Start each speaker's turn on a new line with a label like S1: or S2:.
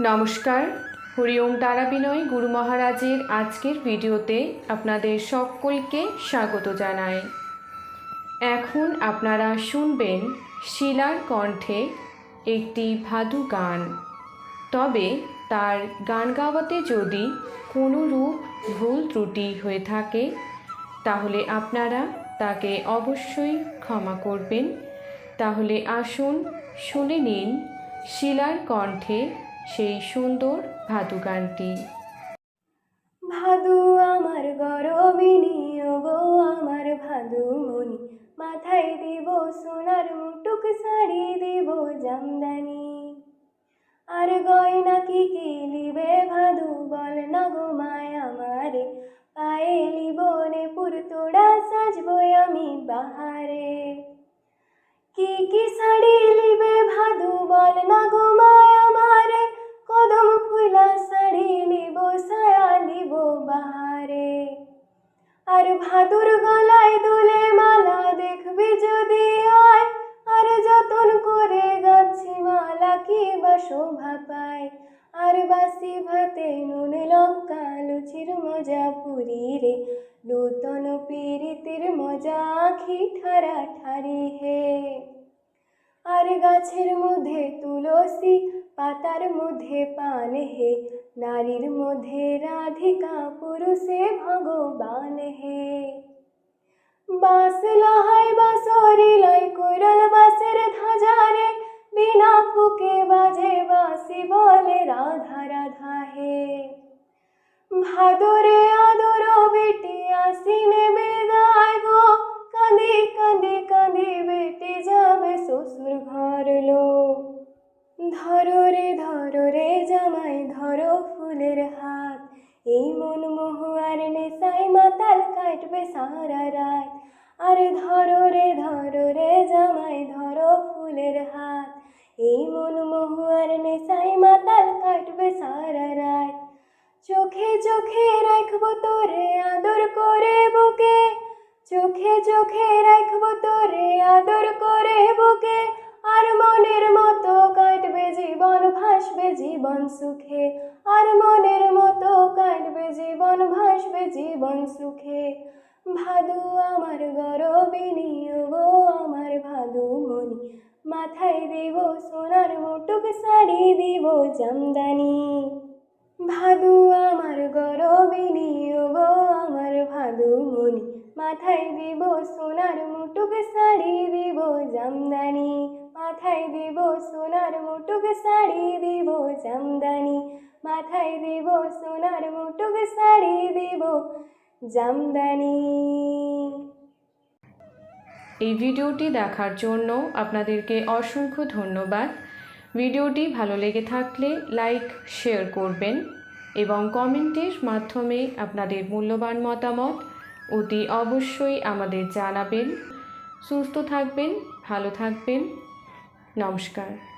S1: নমস্কার। হরিওম তারা বিনয় গুরু মহারাজের আজকের ভিডিওতে আপনাদের সকলকে স্বাগত জানাই। এখন আপনারা শুনবেন শিলার কণ্ঠে একটি ভাদু গান। তবে তার গান গাওয়াতে যদি কোনো রূপ ভুল ত্রুটি হয়ে থাকে, তাহলে আপনারা তাকে অবশ্যই ক্ষমা করবেন। তাহলে আসুন শুনে নিন শিলার কণ্ঠে সেই সুন্দর ভাদু গানটি।
S2: ভাদু আমার গরবিনী গো আমার ভাদু মনি মাথায় দিব সোনার মুটুক, শাড়ি দিব জামদানি। আর গয়না কি কি লিবে ভাদু, বল না গো মায় আমারে। পায়ে লিবনে পুরতোড়া সাজবো আমি বাহারে। কি কি শাড়ি লিবে ভাদু, বল না গো মায় আর ভাদুর গলায় দুলে মালা দেখবি যদি আয়। আর যতন করে গাছি মালা কি বা শোভা পায়। আর বাসি ভাতে নুন, লঙ্কা, লুচির মজা পুরি রে। নূতন পীড়িতের মজা আখি ঠারা ঠারি হে। আর গাছের মধ্যে তুলসী পাতার মধ্যে পান হে নারীর মধ্যে রাধিকা পুরুষে ভগবান হে বাঁশ লহাই বাঁশরি লাই কৈরল বাঁশের ধাজারে বিনা ফুকে বাজে বাঁশি বলে রাধা রাধা হে ভাদরে আদর বেটি আসিনে বেদায় গো কাঁদি কাঁদি কাঁদি সারা রাত আরে ধরো রে ধরো রে, জামাই, ধরো ফুলের হাত। এই মন মহুয়ার নেশায় মাতাল কাটবে সারা রাত চোখে চোখে রাখব তোরে আদর করে বুকে। চোখে চোখে রাখব তোরে আদর করে বুকে। আর মনের মতো কাটবে জীবন, ভাসবে জীবন সুখে। আর মনের মতো কাটবে জীবন, ভাসবে জীবন সুখে। ভাদু আমার গরবিনী গো আমার ভাদু মনি মাথায় দিব সোনার মুটুক, শাড়ি দিব জামদানি। ভাদু আমার গরবিনী গো আমার ভাদু মনি মাথায় দিব সোনার মুটুক, শাড়ি দিব জামদানি। মাথায় দিব সোনার মুটুক, শাড়ি দিব জামদানি। মাথায় দিব সোনার মুটুক, শাড়ি দিব জামদানি।
S1: এই ভিডিওটি দেখার জন্য আপনাদেরকে অসংখ্য ধন্যবাদ। ভিডিওটি ভালো লেগে থাকলে লাইক, শেয়ার করবেন এবং কমেন্টের মাধ্যমে আপনাদের মূল্যবান মতামত অতি অবশ্যই আমাদের জানাবেন। সুস্থ থাকবেন, ভালো থাকবেন। নমস্কার।